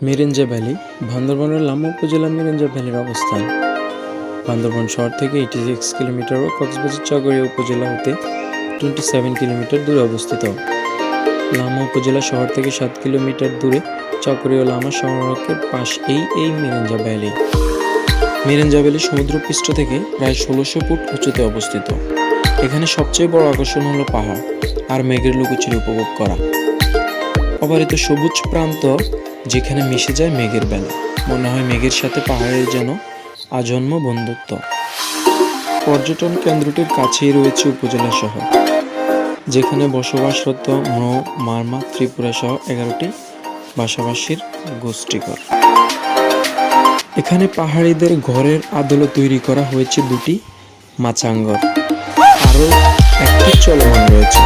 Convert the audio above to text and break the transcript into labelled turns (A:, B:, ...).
A: মিরেঞ্জা valley, বান্দরবনের লামা উপজেলার মিরেঞ্জা ভ্যালির অবস্থান। বান্দরবন শহর থেকে এইটি সিক্স কিলোমিটার ও কক্সবাজার চকরিয়া উপজেলা হতে টোয়েন্টি সেভেন কিলোমিটার দূরে অবস্থিত। লামা উপজেলা শহর থেকে সাত কিলোমিটার দূরে চকরিয়া লামা সড়কের পাশ এই এই মিরেঞ্জা ভ্যালি। মিরেঞ্জা ভ্যালি সমুদ্রপৃষ্ঠ থেকে প্রায় ষোলোশো ফুট উঁচুতে অবস্থিত। এখানে সবচেয়ে বড় আকর্ষণ হলো পাহাড় আর মেঘের লুকোচুরি উপভোগ করা। অবারিত সবুজ প্রান্ত যেখানে মিশে যায় মেঘের বেলা। মনে হয় মেঘের সাথে পাহাড়ের যেন আজন্ম বন্ধুত্ব। পর্যটন কেন্দ্রটির কাছেই রয়েছে উপজেলা শহর, যেখানে বসবাসরত মৌ, মারমা, ত্রিপুরা সহ এগারোটি ভাষাভাষীর গোষ্ঠীঘর। এখানে পাহাড়িদের ঘরের আদলে তৈরি করা হয়েছে দুটি মাচাঙ্গর। আরও একটি চলমান রয়েছে।